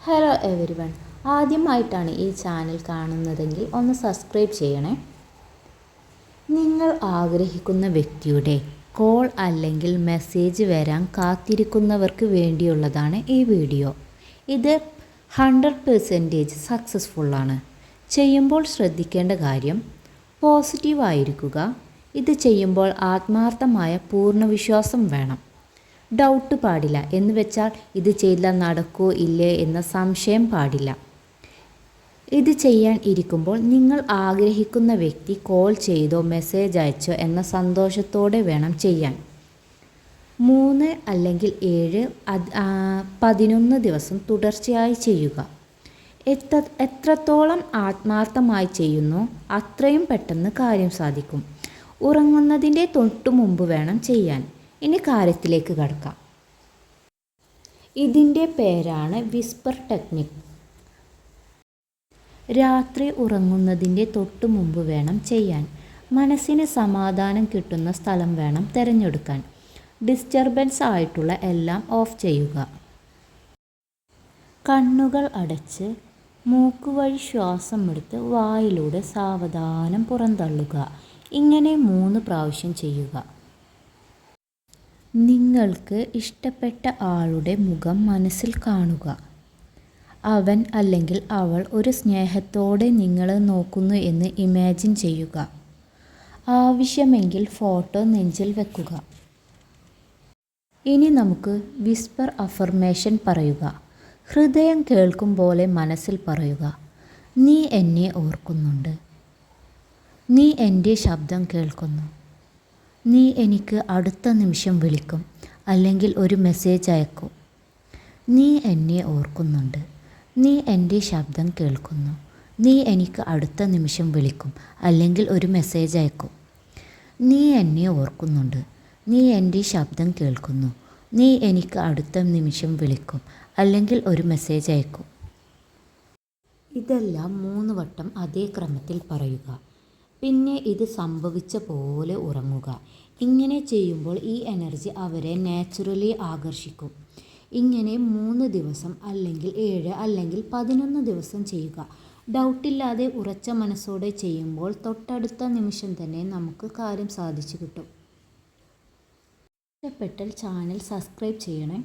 Hello every one ആദ്യമായിട്ടാണ് ഈ channel കാണുന്നതെങ്കിൽ ഒന്ന് സബ്സ്ക്രൈബ് ചെയ്യണേ. നിങ്ങൾ ആഗ്രഹിക്കുന്ന വ്യക്തിയുടെ കോൾ അല്ലെങ്കിൽ മെസ്സേജ് വരാൻ കാത്തിരിക്കുന്നവർക്ക് വേണ്ടിയുള്ളതാണ് ഈ വീഡിയോ ഇത് ഹൺഡ്രഡ് പെർസെന്റേജ് സക്സസ്ഫുള്ളാണ് ചെയ്യുമ്പോൾ ശ്രദ്ധിക്കേണ്ട കാര്യം പോസിറ്റീവായിരിക്കുക ഇത് ചെയ്യുമ്പോൾ ആത്മാർത്ഥമായ പൂർണ വിശ്വാസം വേണം. ഡൗട്ട് പാടില്ല. എന്ന് വെച്ചാൽ ഇത് ചെയ്താൽ നടക്കോ ഇല്ലേ എന്ന സംശയം പാടില്ല. ഇത് ചെയ്യാൻ ഇരിക്കുമ്പോൾ നിങ്ങൾ ആഗ്രഹിക്കുന്ന വ്യക്തി കോൾ ചെയ്തോ മെസ്സേജ് അയച്ചോ എന്ന സന്തോഷത്തോടെ വേണം ചെയ്യാൻ. മൂന്ന് അല്ലെങ്കിൽ ഏഴ് പതിനൊന്ന് ദിവസം തുടർച്ചയായി ചെയ്യുക. എത്ര എത്രത്തോളം ആത്മാർത്ഥമായി ചെയ്യുന്നു അത്രയും പെട്ടെന്ന് കാര്യം സാധിക്കും. ഉറങ്ങുന്നതിന്റെ തൊട്ടു മുമ്പ് വേണം ചെയ്യാൻ. ഇനി കാര്യത്തിലേക്ക് കടക്കാം. ഇതിന്റെ പേരാണ് വിസ്പർ ടെക്നിക്. രാത്രി ഉറങ്ങുന്നതിന്റെ തൊട്ടു മുമ്പ് വേണം ചെയ്യാൻ. മനസ്സിന് സമാധാനം കിട്ടുന്ന സ്ഥലം വേണം തിരഞ്ഞെടുക്കാൻ. ഡിസ്റ്റർബൻസ് ആയിട്ടുള്ള എല്ലാം ഓഫ് ചെയ്യുക. കണ്ണുകൾ അടച്ച് മൂക്ക് വഴി ശ്വാസം എടുത്ത് വായിലൂടെ സാവധാനം പുറന്തള്ളുക. ഇങ്ങനെ മൂന്ന് പ്രാവശ്യം ചെയ്യുക. നിങ്ങൾക്ക് ഇഷ്ടപ്പെട്ട ആളുടെ മുഖം മനസ്സിൽ കാണുക. അവൻ അല്ലെങ്കിൽ അവൾ ഒരു സ്നേഹത്തോടെ നിങ്ങളെ നോക്കുന്നു എന്ന് ഇമാജിൻ ചെയ്യുക. ആവശ്യമെങ്കിൽ ഫോട്ടോ നെഞ്ചിൽ വെക്കുക. ഇനി നമുക്ക് വിസ്പർ അഫർമേഷൻ പറയുക. ഹൃദയം കേൾക്കും പോലെ മനസ്സിൽ പറയുക. നീ എന്നെ ഓർക്കുന്നുണ്ട്. നീ എന്റെ ശബ്ദം കേൾക്കുന്നു. നീ എനിക്ക് അടുത്ത നിമിഷം വിളിക്കും അല്ലെങ്കിൽ ഒരു മെസ്സേജ് അയക്കും. നീ എന്നെ ഓർക്കുന്നുണ്ട്. നീ എന്റെ ശബ്ദം കേൾക്കുന്നു. നീ എനിക്ക് അടുത്ത നിമിഷം വിളിക്കും അല്ലെങ്കിൽ ഒരു മെസ്സേജ് അയക്കും. നീ എന്നെ ഓർക്കുന്നുണ്ട്. നീ എന്റെ ശബ്ദം കേൾക്കുന്നു. നീ എനിക്ക് അടുത്ത നിമിഷം വിളിക്കും അല്ലെങ്കിൽ ഒരു മെസ്സേജ് അയക്കും. ഇതെല്ലാം മൂന്ന് വട്ടം അതേ ക്രമത്തിൽ പറയുക. പിന്നെ ഇത് സംഭവിച്ച പോലെ ഉറങ്ങുക. ഇങ്ങനെ ചെയ്യുമ്പോൾ ഈ എനർജി അവരെ നാച്ചുറലി ആകർഷിക്കും. ഇങ്ങനെ മൂന്ന് ദിവസം അല്ലെങ്കിൽ ഏഴ് അല്ലെങ്കിൽ പതിനൊന്ന് ദിവസം ചെയ്യുക. ഡൗട്ടില്ലാതെ ഉറച്ച മനസ്സോടെ ചെയ്യുമ്പോൾ തൊട്ടടുത്ത നിമിഷം തന്നെ നമുക്ക് കാര്യം സാധിച്ചു കിട്ടും. ഇഷ്ടപ്പെട്ടാൽ ചാനൽ സബ്സ്ക്രൈബ് ചെയ്യണേ.